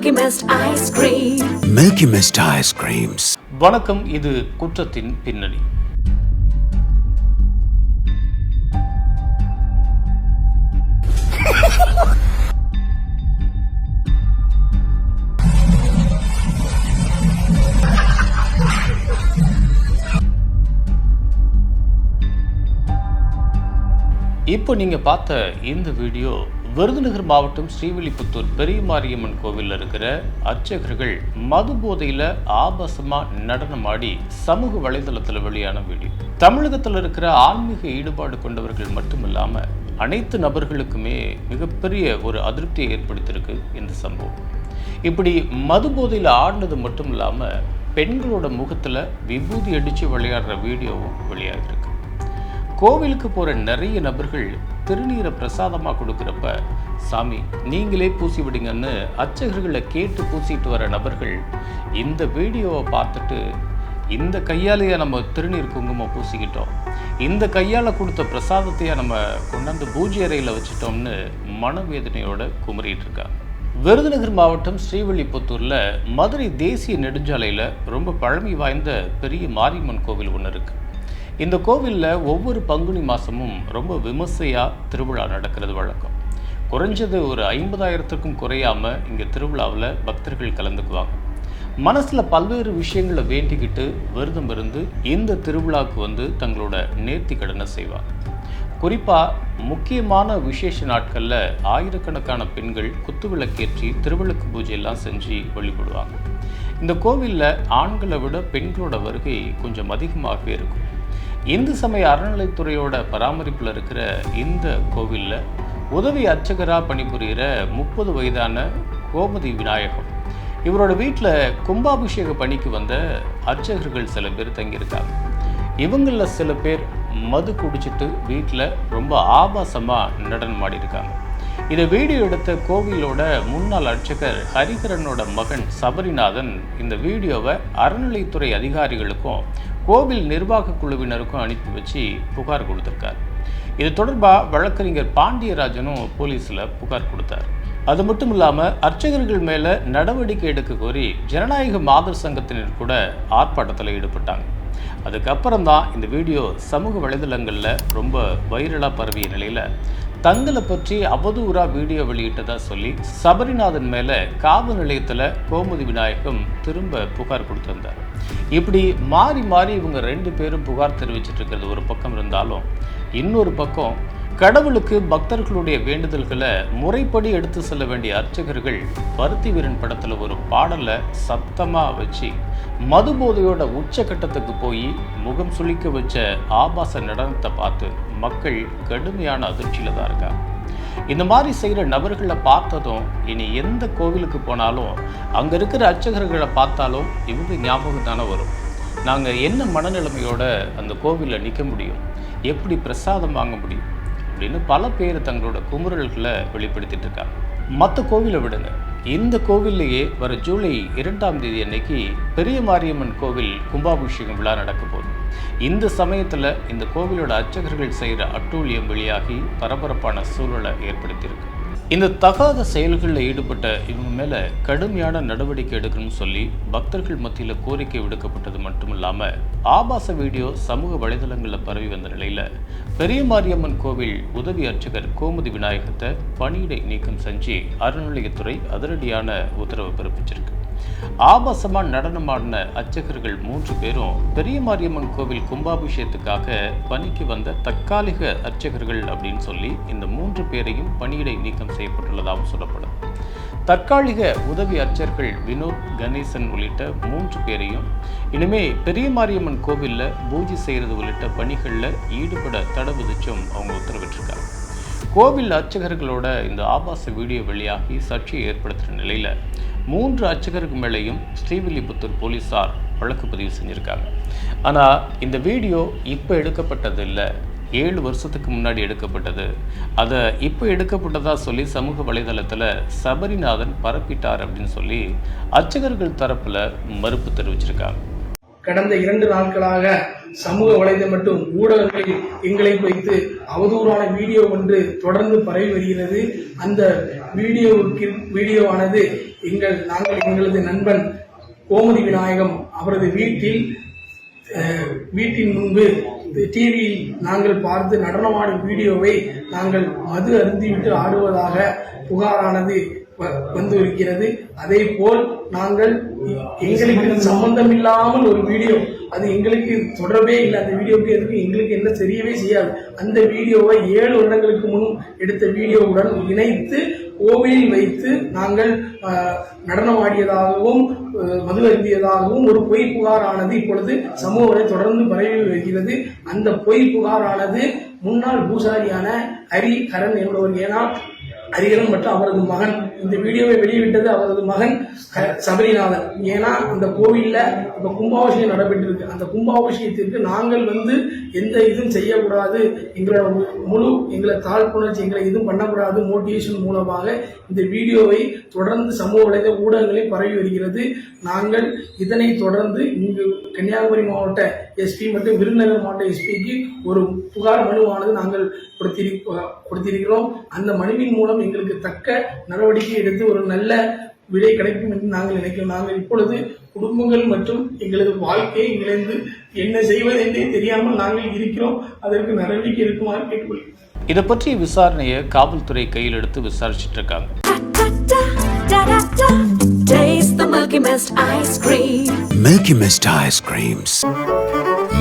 Milky Mist ice cream. Milky Mist ice creams. வணக்கம் இது குற்றத்தின் பின்னணி இப்போ நீங்க பார்த்த இந்த வீடியோ விருதுநகர் மாவட்டம் ஸ்ரீவில்லிபுத்தூர் பெரிய மாரியம்மன் கோவிலில் இருக்கிற அர்ச்சகர்கள் மது போதையில ஆபாசமா நடனமாடி சமூக வலைதளத்தில் வெளியான வீடியோ தமிழகத்தில் இருக்கிற ஆன்மீக ஈடுபாடு கொண்டவர்கள் மட்டுமில்லாம அனைத்து நபர்களுக்குமே மிகப்பெரிய ஒரு அதிருப்தியை ஏற்படுத்தியிருக்கு இந்த சம்பவம். இப்படி மது போதையில் ஆடினது மட்டும் இல்லாம பெண்களோட முகத்துல விபூதி அடிச்சு விளையாடுற வீடியோவும் வெளியாகிருக்கு கோவிலுக்கு போகிற நிறைய நபர்கள் திருநீரை பிரசாதமாக கொடுக்குறப்ப சாமி நீங்களே பூசி விடுங்கன்னு அர்ச்சகர்களை கேட்டு பூசிட்டு வர நபர்கள் இந்த வீடியோவை பார்த்துட்டு இந்த கையாலேயே நம்ம திருநீர் குங்குமம் பூசிக்கிட்டோம். இந்த கையால் கொடுத்த பிரசாதத்தையே நம்ம கொண்டாந்து பூஜை அறையில் வச்சுட்டோம்னு மனவேதனையோட குமரிட்டு இருக்காங்க. விருதுநகர் மாவட்டம் ஸ்ரீவில்லிபுத்தூரில் மதுரை தேசிய நெடுஞ்சாலையில் ரொம்ப பழமை வாய்ந்த பெரிய மாரியம்மன் கோவில் ஒன்று இருக்குது இந்த கோவிலில் ஒவ்வொரு பங்குனி மாதமும் ரொம்ப விமர்சையாக திருவிழா நடக்கிறது வழக்கம். குறைஞ்சது ஒரு ஐம்பதாயிரத்துக்கும் குறையாமல் இங்கே திருவிழாவில் பக்தர்கள் கலந்துக்குவாங்க. மனசில் பல்வேறு விஷயங்களை வேண்டிக்கிட்டு விரதம் இருந்து இந்த திருவிழாவுக்கு வந்து தங்களோட நேர்த்தி கடனை செய்வாங்க. குறிப்பாக முக்கியமான விசேஷ நாட்களில் ஆயிரக்கணக்கான பெண்கள் குத்துவிளக்கேற்றி திருவிளக்கு பூஜையெல்லாம் செஞ்சு வழிபடுவாங்க. இந்த கோவிலில் ஆண்களை விட பெண்களோட வருகை கொஞ்சம் அதிகமாகவே இருக்கும். இந்து சமய அறநிலைத்துறையோட பராமரிப்பில் இருக்கிற இந்த கோவிலில் உதவி அர்ச்சகராக பணிபுரிகிற முப்பது வயதான கோமதி விநாயகம். இவரோட வீட்டில் கும்பாபிஷேக பணிக்கு வந்த அர்ச்சகர்கள் சில பேர் தங்கியிருக்காங்க. இவங்களில் சில பேர் மது குடிச்சிட்டு வீட்டில் ரொம்ப ஆபாசமாக நடனம் ஆடியிருக்காங்க. இதை வீடியோ எடுத்த கோவிலோட முன்னாள் அர்ச்சகர் ஹரிகரனோட மகன் சபரிநாதன் இந்த வீடியோவை அறநிலைத்துறை அதிகாரிகளுக்கும் கோவில் நிர்வாக குழுவினருக்கும் அனுப்பி வச்சு புகார் கொடுத்துருக்கார். இது தொடர்பாக வழக்கறிஞர் பாண்டியராஜனும் போலீஸில் புகார் கொடுத்தார். அது மட்டும் இல்லாமல் அர்ச்சகர்கள் மேலே நடவடிக்கை எடுக்க கோரி ஜனநாயக மாதர் சங்கத்தினர் கூட ஆர்ப்பாட்டத்தில் ஈடுபட்டாங்க. அதுக்கப்புறம் தான் இந்த வீடியோ சமூக வலைதளங்களில் ரொம்ப வைரலாக பரவிய நிலையில் தங்களை பற்றி அவதூறா வீடியோ வெளியிட்டதா சொல்லி சபரிநாதன் மேல காவல் நிலையத்துல கோமதி விநாயகம் திரும்ப புகார் கொடுத்திருந்தார். இப்படி மாறி மாறி இவங்க ரெண்டு பேரும் புகார் தெரிவிச்சிட்டு இருக்கிறது ஒரு பக்கம் இருந்தாலும் இன்னொரு பக்கம் கடவுளுக்கு பக்தர்களுடைய வேண்டுதல்களை முறைப்படி எடுத்து செல்ல வேண்டிய அர்ச்சகர்கள் பருத்தி வீரன் படத்தில் ஒரு பாடலை சத்தமாக வச்சு மது போதையோட உச்சக்கட்டத்துக்கு போய் முகம் சுளிக்க வச்ச ஆபாச நடனத்தை பார்த்து மக்கள் கடுமையான அதிர்ச்சியில் தான் இருக்காங்க. இந்த மாதிரி செய்கிற நபர்களை பார்த்ததும் இனி எந்த கோவிலுக்கு போனாலும் அங்கே இருக்கிற அர்ச்சகர்களை பார்த்தாலும் இவங்க ஞாபகம் தானே வரும். நாங்கள் என்ன மனநிலைமையோட அந்த கோவிலில் நிற்க முடியும்? எப்படி பிரசாதம் வாங்க முடியும்? அப்படின்னு பல பேர் தங்களோட குமுறல்களை வெளிப்படுத்திட்டு இருக்காங்க. மற்ற கோவிலை விடுங்க. இந்த கோவில்லையே வர ஜூலை இரண்டாம் தேதி அன்னைக்கு பெரிய மாரியம்மன் கோவில் கும்பாபிஷேகம் விழா நடக்க போகுது. இந்த சமயத்தில் இந்த கோவிலோட அர்ச்சகர்கள் செய்கிற அட்டூழியம் வெளியாகி பரபரப்பான சூழலை ஏற்படுத்தியிருக்கு. இந்த தகாத செயல்களில் ஈடுபட்ட இவங்க மேலே கடுமையான நடவடிக்கை எடுக்கணும்னு சொல்லி பக்தர்கள் மத்தியில் கோரிக்கை விடுக்கப்பட்டது மட்டும் இல்லாமல் ஆபாச வீடியோ சமூக வலைதளங்களில் பரவி வந்த நிலையில் பெரிய மாரியம்மன் கோவில் உதவி அர்ச்சகர் கோமதி விநாயகத்தை பணியிடை நீக்கம் செஞ்சு அறநிலையத்துறை அதிரடியான உத்தரவு பிறப்பிச்சிருக்கு. ஆபாசமாக நடனமாடின அர்ச்சகர்கள் மூன்று பேரும் பெரிய மாரியம்மன் கோவில் கும்பாபிஷேகத்துக்காக பணிக்கு வந்த தற்காலிக அர்ச்சகர்கள் அப்படின்னு சொல்லி இந்த மூன்று பேரையும் பணியிடை நீக்கம் செய்யப்பட்டுள்ளதாகவும் சொல்லப்படும். தற்காலிக உதவி அர்ச்சர்கள் வினோத் கணேசன் உள்ளிட்ட மூன்று பேரையும் இனிமே பெரிய மாரியம்மன் கோவிலில் பூஜை செய்கிறது உள்ளிட்ட பணிகளில் ஈடுபட தடை விதிச்சும் அவங்க உத்தரவிட்டிருக்காங்க. கோவில் அர்ச்சகர்களோட இந்த ஆபாச வீடியோ வெளியாகி சர்ச்சையை ஏற்படுத்துகிற நிலையில் மூன்று அர்ச்சகருக்கு மேலேயும் ஸ்ரீவில்லிபுத்தூர் போலீஸார் வழக்கு பதிவு செஞ்சுருக்காங்க. ஆனால் இந்த வீடியோ இப்போ எடுக்கப்பட்டது இல்லை ஏழு வருஷத்துக்கு முன்னாடி எடுக்கப்பட்டது. அதை இப்போ எடுக்கப்பட்டதா சொல்லி சமூக வலைதளத்தில் சபரிநாதன் பரப்பிட்டார் அப்படின்னு சொல்லி அர்ச்சகர்கள் தரப்பில் மறுப்பு தெரிவிச்சிருக்காங்க. கடந்த இரண்டு நாட்களாக சமூக வலைதளம் மற்றும் ஊடகங்களில் எங்களை வைத்து அவதூறான வீடியோ ஒன்று தொடர்ந்து பரவி வருகிறது. அந்த வீடியோவுக்கு வீடியோவானது எங்கள் நாங்கள் எங்களது நண்பன் கோமதி விநாயகம் அவரது வீட்டில் வீட்டின் முன்பு டிவியில் நாங்கள் பார்த்து நடனமாடும் வீடியோவை நாங்கள் மது அருந்திவிட்டு ஆடுவதாக புகாரானது வ- அதே போல் நாங்கள் எங்களுக்கு சம்பந்தமில்லாமல் ஒரு வீடியோ அது எங்களுக்கு தொடர்பே இல்லை. அந்த வீடியோவுக்கு எதுக்கு? எங்களுக்கு என்ன தெரியவே செய்யாது. அந்த வீடியோவை ஏழு வருடங்களுக்கு முன் எடுத்த வீடியோவுடன் இணைத்து கோவிலில் வைத்து நாங்கள் நடனமாடியதாகவும் மது அருந்தியதாகவும் ஒரு பொய் புகாரானது இப்பொழுது சமூக தொடர்ந்து பரவி வருகிறது. அந்த பொய் புகாரானது முன்னாள் பூசாரியான ஹரி கரண் என்பவர் ஏனால் ஹரிகரன் மற்றும் அவரது மகன். இந்த வீடியோவை வெளியிட்டது அவரது மகன் சபரிநாதன். ஏன்னா அந்த கோவில்ல இப்போ கும்பாபிஷேகம் நடைபெற்றிருக்கு. அந்த கும்பாபிஷேகத்திற்கு நாங்கள் வந்து எந்த இதுவும் செய்யக்கூடாது. எங்களோட மு- முழு எங்களை தாழ்ப்புணர்ச்சி எங்களை இதுவும் பண்ணக்கூடாது. மோட்டிவேஷன் மூலமாக இந்த வீடியோவை தொடர்ந்து சமூக வலைத ஊடகங்களில் பரவி வருகிறது. நாங்கள் இதனை தொடர்ந்து இங்கு கன்னியாகுமரி மாவட்ட எஸ்பி மற்றும் விருதுநகர் மாவட்ட எஸ்பிக்கு ஒரு புகார் மனுவானது நாங்கள் கொடுத்திரு கொடுத்திருக்கிறோம். அந்த மனுவின் மூலம் எங்களுக்கு தக்க நடவடிக்கை எடுத்து ஒரு நல்ல விடை கிடைக்கும் என்று நாங்கள் நினைக்கிறோம் நாங்கள் இப்பொழுது குடும்பங்கள் மற்றும் எங்களது வாழ்க்கையை இழந்து என்ன செய்வதென்றே தெரியாமல் நாங்கள் இருக்கிறோம் அதற்கு நடவடிக்கை எடுக்குமாறு கேட்டுக்கொள்கிறோம் இதை பற்றிய விசாரணையை காவல்துறை கையில் எடுத்து விசாரிச்சுட்டு இருக்காங்க Da da da da. Taste the Milky Mist ice cream. Milky Mist ice creams.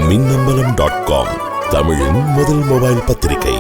Minnambalam dot com தமிழின் முதல் மொபைல் பத்திரிகை